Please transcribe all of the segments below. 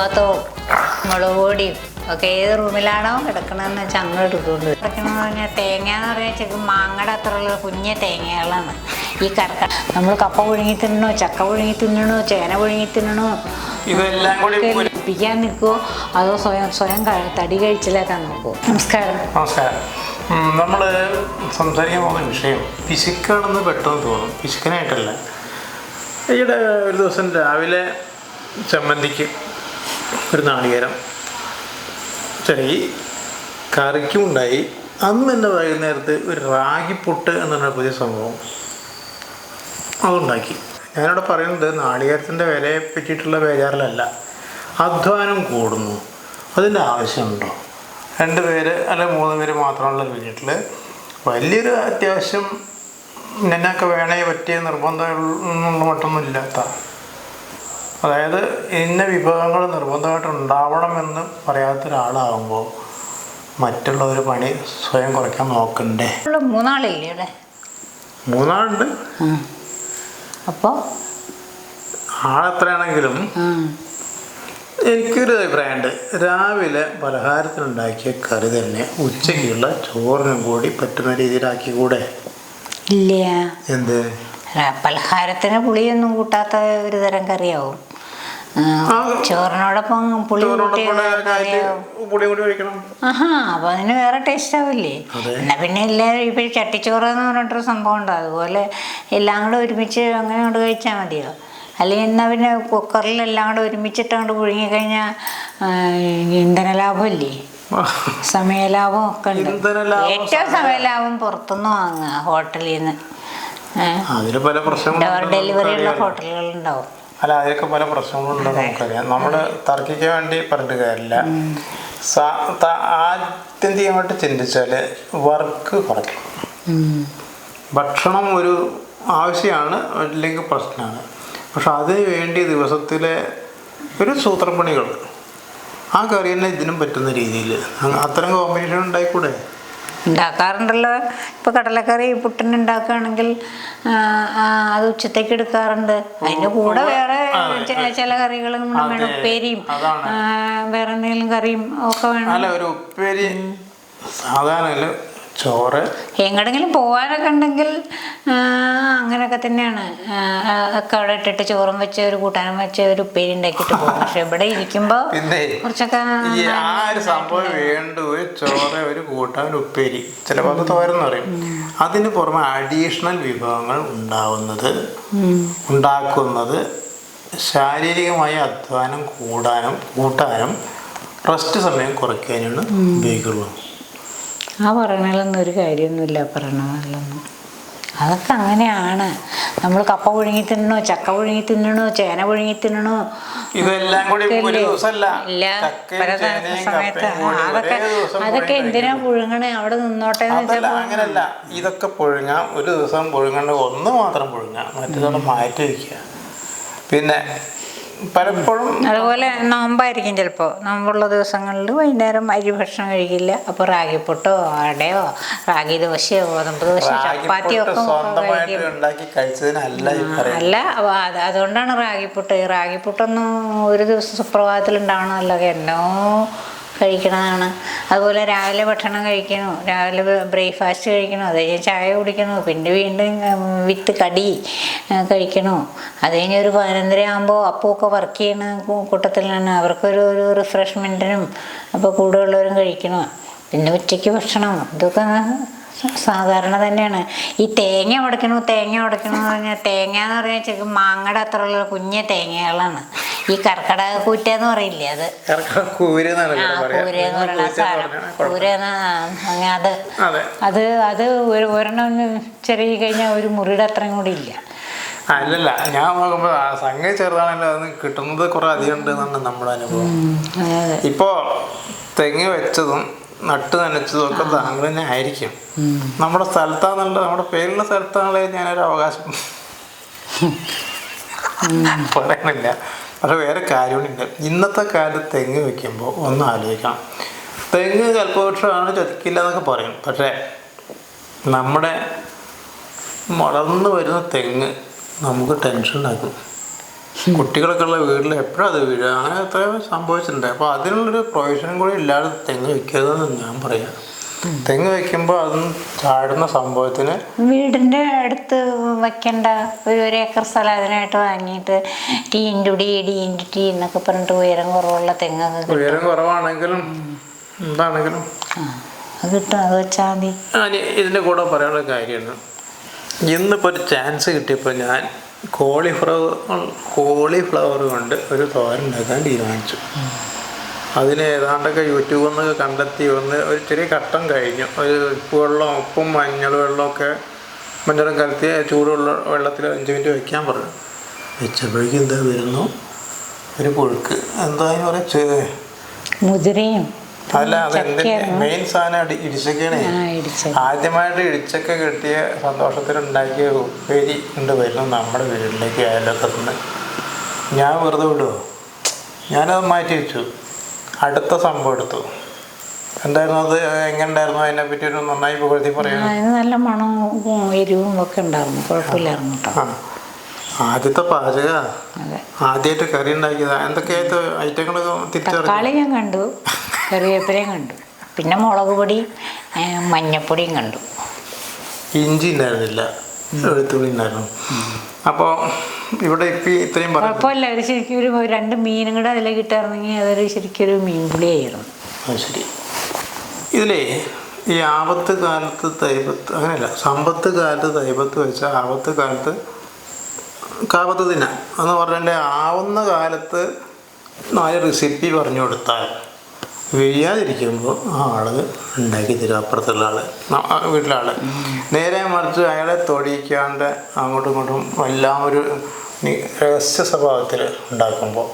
പാത്രവും മുളക് പൊടിയും ഒക്കെ ഏത് റൂമിലാണോ കിടക്കണമെന്ന് വെച്ചാൽ അങ്ങ് എടുത്തുകൊണ്ട്. കിടക്കണമെന്ന് പറഞ്ഞാൽ തേങ്ങ എന്ന് പറഞ്ഞാൽ ശരിക്കും മാങ്ങയുടെ അത്രയുള്ള കുഞ്ഞ തേങ്ങകളാണ്. ഈ കറക്ക നമ്മൾ കപ്പ പുഴുങ്ങി തിന്നണോ ചക്ക പുഴുങ്ങി തിന്നണോ ചേന പുഴുങ്ങി തിന്നണോ? ഇതെല്ലാം കൂടി നിൽക്കുമോ അതോ സ്വയം സ്വയം തടി കഴിച്ചിലേക്കാൻ നോക്കുമോ നമസ്കാരം. നമസ്കാരം. നമ്മൾ സംസാരിക്കാൻ പോകുന്ന വിഷയം പിശുക്കാണെന്ന് പെട്ടെന്ന് തോന്നും. പിശുക്കനായിട്ടല്ല. ഈയിടെ ഒരു ദിവസം രാവിലെ ചമ്മന്തിക്ക് ഒരു നാളികേരം. ചെറിയ കറിക്കും ഉണ്ടായി. അന്ന് തന്നെ വൈകുന്നേരത്ത് ഒരു റാഗിപ്പൊട്ട് എന്ന് പറഞ്ഞ പുതിയ സംഭവം അതുണ്ടാക്കി. ഞാനിവിടെ പറയുന്നത് നാളികേരത്തിന്റെ വിലയെ പറ്റിയിട്ടുള്ള ബേജാറിലല്ല. അധ്വാനം കൂടുന്നു. അതിന്റെ ആവശ്യമുണ്ടോ? രണ്ട് പേര് അല്ലെ മൂന്ന് പേര് മാത്രമുള്ള വീട്ടിൽ വലിയൊരു അത്യാവശ്യം നിന്നൊക്കെ വേണേ പറ്റിയ നിർബന്ധമുള്ള മട്ടൊന്നും ഇല്ലാത്ത അതായത് ഇന്ന വിഭവങ്ങൾ നിർബന്ധമായിട്ട് ഉണ്ടാവണമെന്ന് പറയാത്ത ഒരാളാകുമ്പോൾ മറ്റുള്ളവർ പണി സ്വയം കുറയ്ക്കാൻ നോക്കണ്ടേ? മൂന്നാളില്ലേ ഇവിടെ? മൂന്നാളുണ്ട്. അപ്പോൾ? ആളെത്രയാണെങ്കിലും എനിക്കൊരു അഭിപ്രായമുണ്ട്. രാവിലെ പലഹാരത്തിനുണ്ടാക്കിയ കറി തന്നെ ഉച്ചയ്ക്കുള്ള ചോറിനും കൂടി പറ്റുന്ന രീതിയിലാക്കി കൂടെ ഇല്ല. എന്ത്? ര- പലഹാരത്തിന് പുളിയൊന്നും കൂട്ടാത്ത ഒരു തരം കറിയാവും. ചോറിനോടൊപ്പം പുളി കൂടി ഒഴിക്കണം ആഹാ അപ്പൊ അതിന് വേറെ ടേസ്റ്റ് ആവില്ലേ? എന്നാ പിന്നെ എല്ലാവരും ഇപ്പൊ ചട്ടിച്ചോറ് എന്ന് പറഞ്ഞിട്ടൊരു സംഭവം ഉണ്ട്. അതുപോലെ എല്ലാം കൂടെ ഒരുമിച്ച് അങ്ങനെ കൊണ്ട് കഴിച്ചാൽ മതിയോ? അല്ലെങ്കിൽ എന്നാ പിന്നെ കുക്കറിൽ എല്ലാം കൂടെ ഒരുമിച്ചിട്ട് അങ്ങോട്ട് പുഴുങ്ങി കഴിഞ്ഞാൽ ഇന്ധന ലാഭമില്ലേ സമയലാഭം ഒക്കെ ഉണ്ട്. ഏറ്റവും സമയലാഭം പുറത്തുനിന്ന് വാങ്ങുക ഹോട്ടലിൽ നിന്ന് ഡോർ പ്രശ്നങ്ങളും ഡെലിവറി ഉള്ള ഹോട്ടലുകൾ ഉണ്ടാവും. അല്ല അതിലൊക്കെ പല പ്രശ്നങ്ങളുണ്ടെന്ന് നമുക്കറിയാം. നമ്മൾ തർക്കിക്കാൻ വേണ്ടി പറഞ്ഞിട്ട് കാര്യമില്ല ത- ആത്യന്തികമായിട്ട് ചിന്തിച്ചാൽ വർക്ക് കുറയ്ക്കും ഭക്ഷണം ഒരു ആവശ്യമാണ് അല്ലെങ്കിൽ പ്രശ്നമാണ്. പക്ഷെ അതിന് വേണ്ടി ദിവസത്തിലെ ഒരു സൂത്രപ്പണികൾ ആ കറി തന്നെ ഇതിനും പറ്റുന്ന രീതിയിൽ അത്തരം കോമ്പിനേഷൻ ഉണ്ടായിക്കൂടെ? ഉണ്ടാക്കാറുണ്ടല്ലോ. ഇപ്പൊ കടലക്കറി പുട്ടിന് ഉണ്ടാക്കുകയാണെങ്കിൽ ആ, ആ, അത് ഉച്ചത്തേക്ക് എടുക്കാറുണ്ട്. അതിന്റെ കൂടെ വേറെ ചില കറികളും വേണം ഉപ്പേരിയും വേറെ എന്തെങ്കിലും കറിയും ഒക്കെ വേണം. അല്ല ഒരു ഉപ്പേരി സാധാരണ ചോറ്. എങ്ങടെങ്കിലും പോകാനൊക്കെ ഉണ്ടെങ്കിൽ അങ്ങനെയൊക്കെ തന്നെയാണ്. ഒക്കെ അവിടെ ഇട്ടിട്ട് ചോറും വെച്ച് ഒരു കൂട്ടാനും വെച്ച് ഒരു ഉപ്പേരി ഉണ്ടാക്കിയിട്ട് പോകും. പക്ഷെ ഇവിടെ ഇരിക്കുമ്പോ കുറച്ചൊക്കെ ആ ഒരു സംഭവം വേണ്ട ഒരു ചോറ് ഒരു കൂട്ടാൻ ഉപ്പേരി. ചിലപ്പോൾ അത് തോരെന്ന് പറയും. അതിന് പുറമെ അഡീഷണൽ വിഭവങ്ങൾ ഉണ്ടാവുന്നത് ഉണ്ടാക്കുന്നത് ശാരീരികമായ അധ്വാനം കൂടാനും കൂട്ടാനും റെസ്റ്റ് സമയം കുറയ്ക്കാനാണ് ഉപയോഗിക്കുള്ളൂ. ആ പറയണതിലൊന്നും ഒരു കാര്യമൊന്നുമില്ല പറയണതിലൊന്നും അതൊക്കെ അങ്ങനെയാണ്. നമ്മൾ കപ്പ പുഴുങ്ങി തിന്നണോ ചക്ക പുഴുങ്ങി തിന്നണോ ചേന പുഴുങ്ങി തിന്നണോ? ഇതെല്ലാം കൂടി സമയത്ത് അതൊക്കെ അതൊക്കെ എന്തിനാ പുഴുങ്ങണേ? അവിടെ നിന്നോട്ടെ അങ്ങനല്ല ഇതൊക്കെ പുഴുങ്ങാം. ഒരു ദിവസം പുഴുങ്ങേണ്ട ഒന്ന് മാത്രം പുഴുങ്ങാം. മറ്റേതോടെ മാറ്റി വയ്ക്കുക പിന്നെ പലപ്പോഴും അതുപോലെ നോമ്പായിരിക്കും ചിലപ്പോൾ നോമ്പുള്ള ദിവസങ്ങളിൽ വൈകുന്നേരം അരി ഭക്ഷണം കഴിക്കില്ല. അപ്പോൾ റാഗിപ്പൊട്ടോ അടയോ റാഗി ദോശയോ ഗോതമ്പ് ദോശ ചപ്പാത്തിയോ ഒക്കെ അല്ല അതുകൊണ്ടാണ് റാഗിപ്പൊട്ട്. റാഗിപ്പൊട്ടൊന്നും ഒരു ദിവസം സുപ്രഭാതത്തിൽ ഉണ്ടാവണമല്ലോ. എന്നോ കഴിക്കണതാണ്. അതുപോലെ രാവിലെ ഭക്ഷണം കഴിക്കണു രാവിലെ ബ്രേക്ക്ഫാസ്റ്റ് കഴിക്കണു അത് കഴിഞ്ഞ് ചായ കുടിക്കണു പിന്നെ വീണ്ടും വിത്ത് കടി കഴിക്കണോ അത് കഴിഞ്ഞ് ഒരു പതിനൊന്നര ആകുമ്പോൾ അപ്പമൊക്കെ വർക്ക് ചെയ്യുന്ന കൂട്ടത്തിലാണ് അവർക്കൊരു ഒരു റിഫ്രഷ്മെന്റിനും അപ്പോൾ കൂടെയുള്ളവരും കഴിക്കണം പിന്നെ ഉച്ചയ്ക്ക് ഭക്ഷണം. ഇതൊക്കെ സാധാരണ തന്നെയാണ്. ഈ തേങ്ങ ഉടക്കണു തേങ്ങ ഉടക്കണു എന്ന് പറഞ്ഞാൽ തേങ്ങ എന്ന് പറഞ്ഞാൽ ശരിക്കും മാങ്ങയുടെ അത്രയുള്ള കുഞ്ഞ തേങ്ങകളാണ്. ഈ കർക്കടക കൂറ്റ എന്ന് പറയില്ലേ അത് അത്. അതെ അത് ഒരു ഒരെണ്ണം ചെറിയ കഴിഞ്ഞാൽ ഒരു മുറിയുടെ അത്രയും കൂടി ഇല്ല. അല്ലല്ല ഞാൻ നോക്കുമ്പോൾ ആ സംഗതി ചെറുതാണല്ലോ. അത് കിട്ടുന്നത് കുറെ അധികം ഉണ്ട് എന്നാണ് നമ്മുടെ അനുഭവം. ഇപ്പോ തെങ്ങി വെച്ചതും നട്ട് നനച്ചതൊക്കെ താങ്കൾ തന്നെ ആയിരിക്കും. നമ്മുടെ സ്ഥലത്താന്നുള്ള നമ്മുടെ പേരുള്ള സ്ഥലത്താണല്ലേ ഞാനൊരു അവകാശം. പറയണില്ല. പക്ഷെ വേറെ കാര്യമുണ്ട്. ഇന്നത്തെ കാലത്ത് തെങ്ങ് വെക്കുമ്പോൾ ഒന്ന് ആലോചിക്കണം. തെങ്ങ് കൽപ്പവൃക്ഷമാണ് ചതിക്കില്ല എന്നൊക്കെ പറയും. പക്ഷേ നമ്മുടെ വളർന്നു വരുന്ന തെങ്ങ് നമുക്ക് ടെൻഷൻ ഉണ്ടാക്കും കുട്ടികളൊക്കെ ഉള്ള വീട്ടിൽ എപ്പോഴും അത് വീഴുക അങ്ങനെ അത്ര സംഭവിച്ചിട്ടുണ്ട്. അപ്പോൾ അതിനുള്ളൊരു പ്രൊവിഷനും കൂടി ഇല്ലാതെ തെങ്ങ് വെക്കരുതെന്ന് ഞാൻ പറയാം. തെങ്ങ് വെക്കുമ്പോൾ അതും ചാടുന്ന സംഭവത്തിന് വീടിന്റെ അടുത്ത് വെക്കേണ്ട ഒരു ഒരു ഏക്കർ സ്ഥലം അതിനായിട്ട് വാങ്ങിയിട്ട് T into D D into T എന്നൊക്കെ പറഞ്ഞിട്ട് ഉയരം കുറവുള്ള തെങ്ങ് ഉയരം കുറവാണെങ്കിലും എന്താണെങ്കിലും അത് കിട്ടും. അത് വെച്ചാൽ മതി. ഇതിന്റെ കൂടെ പറയാനുള്ള കാര്യമാണ് ഇന്നിപ്പോൾ ഒരു ചാൻസ് കിട്ടിയപ്പോൾ ഞാൻ കോളിഫ്ലവർ കോളിഫ്ലവർ കൊണ്ട് ഒരു തോരൻ ഉണ്ടാക്കാൻ തീരുമാനിച്ചു. അതിന് ഏതാണ്ടൊക്കെ യൂട്യൂബിൽ നിന്നൊക്കെ കണ്ടെത്തി വന്ന് ഒരു ചെറിയ ഘട്ടം കഴിഞ്ഞു. ഒരു ഉപ്പ് വെള്ളം ഉപ്പും മഞ്ഞൾ വെള്ളമൊക്കെ മഞ്ഞളും കലർത്തി ചൂടുള്ള വെള്ളത്തിൽ അഞ്ച് മിനിറ്റ് വെക്കാൻ പറഞ്ഞു. വെച്ചപ്പോഴേക്കും എന്താ വരുന്നു? ഒരു പുഴുക്ക്. എന്താ പറയുക പറയാ? മുതിരയും. അല്ല അത് എന്തിന്റെ ചക്കയാണോ? മെയിൻ സാധനം ഇടിച്ചക്കണേ. ആദ്യമായിട്ട് ഇടിച്ചൊക്കെ കിട്ടിയ സന്തോഷത്തിലുണ്ടാക്കിയ ഉപ്പേരി ഉണ്ട് വരുന്നു നമ്മുടെ വീട്ടിലേക്ക് അയലൊക്കത്തുനിന്ന് ഞാൻ വെറുതെ വിടുവോ? ഞാനത് മാറ്റി വെച്ചു. അടുത്ത സംഭവം എടുത്തു. എന്തായിരുന്നു അത്? എങ്ങനെയുണ്ടായിരുന്നു? അതിനെ പറ്റി ഒരു നന്നായി പുകഴ്ത്തി പറയാം നല്ല മണവും എരിവും ഒക്കെ ഉണ്ടായിരുന്നു. കുഴപ്പമില്ലായിരുന്നു കേട്ടോ. ആദ്യത്തെ പാചക? ആദ്യമായിട്ട് കറി ഉണ്ടാക്കിയത്? എന്തൊക്കെയായിട്ട് ഐറ്റങ്ങൾ തക്കാളി ഞാൻ കണ്ടു. കറിവേപ്പിലയും കണ്ടു. പിന്നെ മുളക് പൊടി മഞ്ഞപ്പൊടിയും കണ്ടു. ഇഞ്ചി ഉണ്ടായിരുന്നില്ല. വെളുത്തുള്ളി ഉണ്ടായിരുന്നു. അപ്പോൾ ഇവിടെ ഇപ്പം ഇത്രയും പറഞ്ഞു കുഴപ്പമില്ല. ഒരു ശരിക്കും ഒരു രണ്ട് മീനും കൂടെ അതിലേക്ക് ഇട്ടായിരുന്നെങ്കിൽ അതൊരു ശരിക്കും ഒരു മീൻ പുളിയായിരുന്നു അത് ശരി. ഇതിലേ ഈ ആപത്ത് കാലത്ത് തൈപത്ത് അങ്ങനെയല്ല. സമ്പത്ത് കാലത്ത് തൈപത്ത് വെച്ചാൽ ആപത്ത് കാലത്ത് കാപത്ത് ദിന എന്ന് പറഞ്ഞാൽ ആവുന്ന കാലത്ത് നാല് റെസിപ്പി പറഞ്ഞു കൊടുത്താൽ വീഴാതിരിക്കുമ്പോൾ ആ ആൾ ഉണ്ടാക്കി തരും അപ്പുറത്തുള്ള ആൾ വീട്ടിലെ ആൾ. നേരെ മറിച്ച് അയാളെ തൊടിയിക്കാണ്ട് അങ്ങോട്ടും ഇങ്ങോട്ടും എല്ലാം ഒരു രഹസ്യ സ്വഭാവത്തിൽ ഉണ്ടാക്കുമ്പോൾ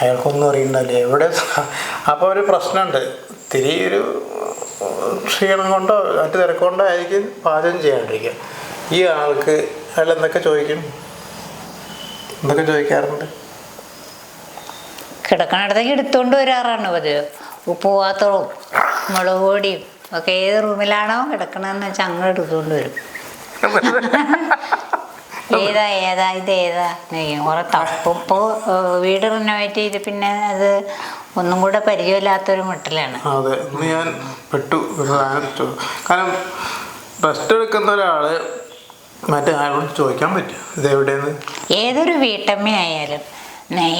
അയാൾക്കൊന്നും അറിയണ്ടല്ലേ എവിടെ അപ്പോൾ ഒരു പ്രശ്നമുണ്ട്. തിരി ഒരു ക്ഷീണം കൊണ്ടോ മറ്റു തിരക്കൊണ്ടോ ആയിരിക്കും പാചകം ചെയ്യാണ്ടിരിക്കുക. ഈ ആൾക്ക് അയാൾ എന്തൊക്കെ ചോദിക്കും? എന്തൊക്കെ ചോദിക്കാറുണ്ട്? കിടക്കണടത്തേക്ക് എടുത്തുകൊണ്ട് വരാറാണ് പതിവ് ഉപ്പ് പാത്രവും മുളക് പൊടിയും ഒക്കെ ഏത് റൂമിലാണോ കിടക്കണമെന്ന് വെച്ചാൽ അങ്ങ് എടുത്തുകൊണ്ട് വരും. ഏതാ ഏതാ ഇത് ഏതാ? കുറെ തപ്പും. ഇപ്പോൾ വീട് റിനോവേറ്റ് ചെയ്ത് പിന്നെ അത് ഒന്നും കൂടെ പരിചയമില്ലാത്തൊരു മട്ടിലാണ്. അതെ. ഞാൻ പെട്ടു. കാരണം റെസ്റ്റ് എടുക്കുന്ന ഒരാൾ മറ്റേ ആളോട് ചോദിക്കാൻ പറ്റും ഏതൊരു വീട്ടമ്മയായാലും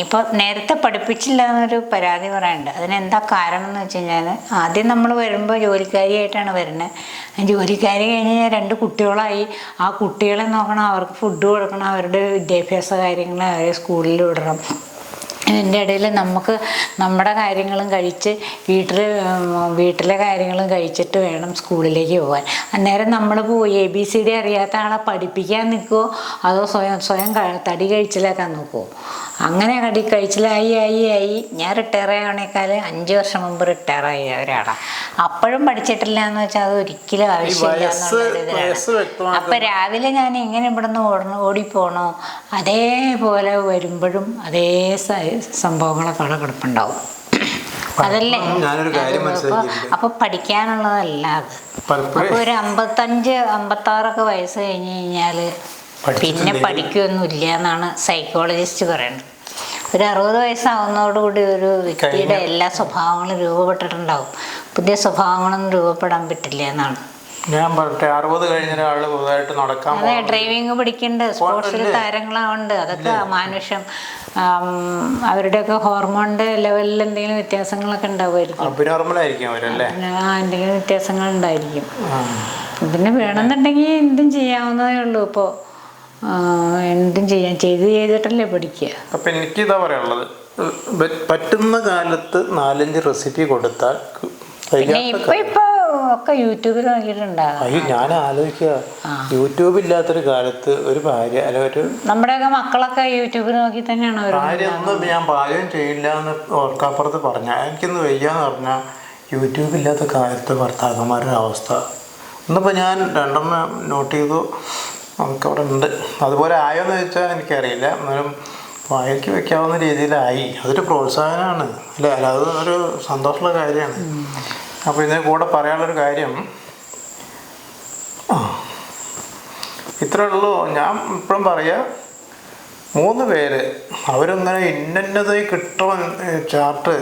ഇപ്പോൾ നേരത്തെ പഠിപ്പിച്ചില്ല എന്നൊരു പരാതി പറയാനുണ്ട്. അതിനെന്താ കാരണം എന്ന് വെച്ച് കഴിഞ്ഞാൽ ആദ്യം നമ്മൾ വരുമ്പോൾ ജോലിക്കാരിയായിട്ടാണ് വരുന്നത് ജോലിക്കാരി കഴിഞ്ഞ് കഴിഞ്ഞാൽ രണ്ട് കുട്ടികളായി. ആ കുട്ടികളെ നോക്കണം അവർക്ക് ഫുഡ് കൊടുക്കണം അവരുടെ വിദ്യാഭ്യാസ കാര്യങ്ങൾ അവരെ സ്കൂളിൽ വിടണം. ഇതിന്റെ ഇടയിൽ നമുക്ക് നമ്മുടെ കാര്യങ്ങളും കഴിച്ച് വീട്ടിൽ വീട്ടിലെ കാര്യങ്ങളും കഴിച്ചിട്ട് വേണം സ്കൂളിലേക്ക് പോകാൻ. അന്നേരം നമ്മൾ പോയി. എ ബി സി ഡി അറിയാത്ത ആളെ പഠിപ്പിക്കാൻ നിൽക്കുമോ അതോ സ്വയം സ്വയം തടി കഴിച്ചിലാക്കാൻ നോക്കുമോ അങ്ങനെ കടി കഴിച്ചിലായി ആയി ആയി ഞാൻ റിട്ടയർ ആവണേക്കാൾ അഞ്ച് വർഷം മുമ്പ് റിട്ടയർ ആയ ഒരാളാണ് അപ്പോഴും പഠിച്ചിട്ടില്ല എന്ന് വെച്ചാൽ അത് ഒരിക്കലും ആവശ്യമില്ല എന്നുള്ള അപ്പൊ രാവിലെ ഞാൻ എങ്ങനെ ഇവിടുന്ന് ഓടണം ഓടിപ്പോണോ. അതേപോലെ വരുമ്പോഴും അതേ സംഭവങ്ങളൊക്കെ അവിടെ കിടപ്പുണ്ടാവും അതല്ലേ. അപ്പൊ പഠിക്കാനുള്ളതല്ല അത്. അപ്പൊ ഒരു അമ്പത്തഞ്ച് അമ്പത്താറൊക്കെ വയസ്സ് കഴിഞ്ഞു കഴിഞ്ഞാൽ പിന്നെ പഠിക്കുകയൊന്നുമില്ല എന്നാണ് സൈക്കോളജിസ്റ്റ് പറയുന്നത് ഒരു അറുപത് വയസ്സാവുന്നതോടുകൂടി ഒരു വ്യക്തിയുടെ എല്ലാ സ്വഭാവങ്ങളും രൂപപ്പെട്ടിട്ടുണ്ടാവും. പുതിയ സ്വഭാവങ്ങളൊന്നും രൂപപ്പെടാൻ പറ്റില്ല എന്നാണ്. ഞാൻ പറട്ടെ അറുപത് കഴിഞ്ഞ ഒരാൾ പുതുതായിട്ട് നടക്കാൻ അതെ. ഡ്രൈവിംഗ് പഠിക്കുന്നുണ്ട് സ്പോർട്സിൽ താരങ്ങളാവുണ്ട്. അതൊക്കെ മാനുഷ്യം അവരുടെയൊക്കെ ഹോർമോണിന്റെ ലെവലിൽ എന്തെങ്കിലും വ്യത്യാസങ്ങളൊക്കെ ഉണ്ടാവുമായിരിക്കും. അവരല്ലേ? ആ എന്തെങ്കിലും വ്യത്യാസങ്ങൾ ഉണ്ടായിരിക്കും. പിന്നെ വേണമെന്നുണ്ടെങ്കിൽ എന്തും ചെയ്യാവുന്നതേ ഉള്ളൂ. ഇപ്പോൾ എന്തും ചെയ്യാൻ ചെയ്ത് ചെയ്തിട്ടല്ലേ പഠിക്കുക. അപ്പം എനിക്കിതാ പറയാനുള്ളത്. പറ്റുന്ന കാലത്ത് നാലഞ്ച് റെസിപ്പി കൊടുത്താൽ പിന്നെ ഇപ്പൊ ഇപ്പൊ ഒക്കെ യൂട്യൂബിൽ നോക്കിയിട്ടുണ്ടാകും അയ്യോ ഞാൻ ആലോചിക്കുക യൂട്യൂബ് ഇല്ലാത്തൊരു കാലത്ത് ഒരു ഭാര്യ അല്ല ഒരു നമ്മുടെയൊക്കെ മക്കളൊക്കെ യൂട്യൂബിൽ നോക്കി തന്നെയാണ് ഭാര്യ ഒന്നും ഞാൻ പാചകം ചെയ്യില്ല എന്ന് ഓർക്കാപ്പുറത്ത് പറഞ്ഞ. എനിക്കൊന്ന് വയ്യാന്ന് പറഞ്ഞാൽ യൂട്യൂബ് ഇല്ലാത്ത കാലത്ത് ഭർത്താക്കന്മാരുടെ അവസ്ഥ. ഇന്നിപ്പോൾ ഞാൻ രണ്ടെണ്ണം നോട്ട് ചെയ്തു. നമുക്ക് അവിടെ ഉണ്ട് അതുപോലെ ആയോന്ന് ചോദിച്ചാൽ എനിക്കറിയില്ല. എന്നാലും വായിക്ക് വെക്കാവുന്ന രീതിയിലായി. അതൊരു പ്രോത്സാഹനമാണ് അല്ലേ? അല്ല അത് ഒരു സന്തോഷമുള്ള കാര്യമാണ്. അപ്പോൾ ഇതിന് കൂടെ പറയാനുള്ളൊരു കാര്യം. ഇത്രയേ ഇത്രേ ഉള്ളൂ. ഞാൻ ഇപ്പോഴും പറയാ മൂന്ന് പേര്. അവരിങ്ങനെ ഇന്നത് കിട്ടണം ചാർട്ട്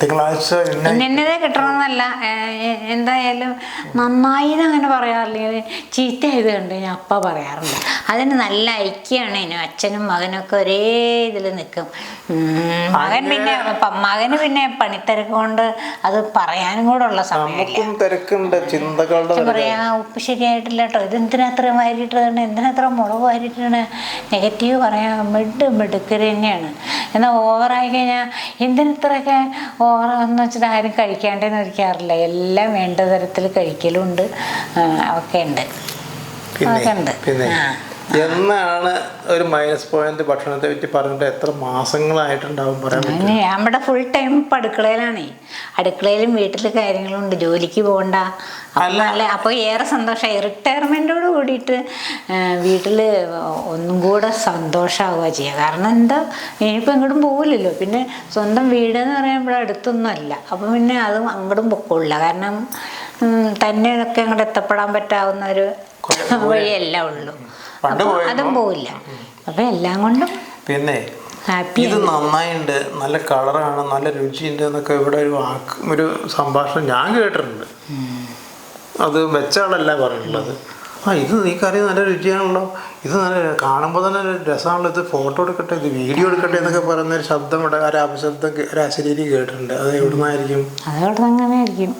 തിങ്കളാഴ്ച ഇന്ന ഇന്നതേ കിട്ടണമെന്നല്ല. ഏഹ് എന്തായാലും നന്നായി അങ്ങനെ പറയാറില്ല ചീത്ത കണ്ട് ഞാൻ അപ്പ പറയാറുണ്ട്. അതിന് നല്ല ഐക്യമാണ് ഇനി അച്ഛനും മകനൊക്കെ ഒരേ ഇതിൽ നിൽക്കും മകൻ പിന്നെ മകന് പിന്നെ പണിത്തിരക്ക് കൊണ്ട് അത് പറയാനും കൂടെ ഉള്ള സമയം തിരക്കുണ്ട് ചിന്തകളുടെ പറയാ ഉപ്പ് ശരിയായിട്ടില്ല കേട്ടോ ഇത് എന്തിനാ അത്ര വാരിയിട്ടതാണ് എന്തിനാ അത്ര മുളക് വാരിയിട്ടാണ് നെഗറ്റീവ് പറയാൻ മിഡ് മിടുക്കര് തന്നെയാണ്. എന്നാൽ ഓവറായി കഴിഞ്ഞാൽ എന്തിനിത്രയൊക്കെ ഓവറാന്ന് വെച്ചിട്ട് ആരും കഴിക്കാണ്ടെന്ന് ഇരിക്കാറില്ല എല്ലാം വേണ്ട തരത്തിൽ കഴിക്കലുണ്ട്. ഒക്കെ ഉണ്ട്. അതൊക്കെ ഉണ്ട്. ആ. എന്നാണ് ഒരു മൈനസ് പോയിന്റ് ഭക്ഷണത്തെ പറ്റി പറഞ്ഞിട്ട് എത്ര മാസങ്ങളായിട്ടുണ്ടാവും പറയാൻ അങ്ങനെ ഇവിടെ ഫുൾ ടൈം ഇപ്പം അടുക്കളയിലാണേ. അടുക്കളയിലും വീട്ടിൽ കാര്യങ്ങളുണ്ട്. ജോലിക്ക് പോകണ്ട അപ്പം അല്ല. അപ്പോൾ ഏറെ സന്തോഷമായി റിട്ടയർമെന്റോട് കൂടിയിട്ട് വീട്ടിൽ ഒന്നും കൂടെ സന്തോഷമാവുക ചെയ്യുക കാരണം എന്താ ഇനിയിപ്പോൾ എങ്ങോട്ടും പോകില്ലല്ലോ പിന്നെ സ്വന്തം വീട് എന്ന് പറയുമ്പോൾ അടുത്തൊന്നും അല്ല. അപ്പൊ പിന്നെ അത് അങ്ങോട്ടും പൊക്കമില്ല കാരണം തന്നെ ഒക്കെ അങ്ങോട്ട് എത്തപ്പെടാൻ പറ്റാവുന്ന ഒരു വഴിയല്ല ഉള്ളൂ. അതും പോവില്ല. അപ്പം എല്ലാം കൊണ്ടും പിന്നെ ഇത് നന്നായിണ്ട് നല്ല കളറാണ് നല്ല രുചിയുണ്ട് എന്നൊക്കെ ഇവിടെ ഒരു വാക്ക് ഒരു സംഭാഷണം ഞാൻ കേട്ടിട്ടുണ്ട്. അത് വെച്ച ആളല്ല പറഞ്ഞിട്ടുള്ളത്. ആ ഇത് നീ കറി നല്ല രുചിയാണല്ലോ. ഇത് നല്ല കാണുമ്പോൾ തന്നെ രസമാണല്ലോ. ഇത് ഫോട്ടോ എടുക്കട്ടെ ഇത് വീഡിയോ എടുക്കട്ടെ എന്നൊക്കെ പറയുന്ന ഒരു ശബ്ദം ഇവിടെ ഒരു അപശബ്ദം ഒരു അശരീരി കേട്ടിട്ടുണ്ട്. അത് എവിടുന്നായിരിക്കും? അതവിടെ അങ്ങനെ ആയിരിക്കും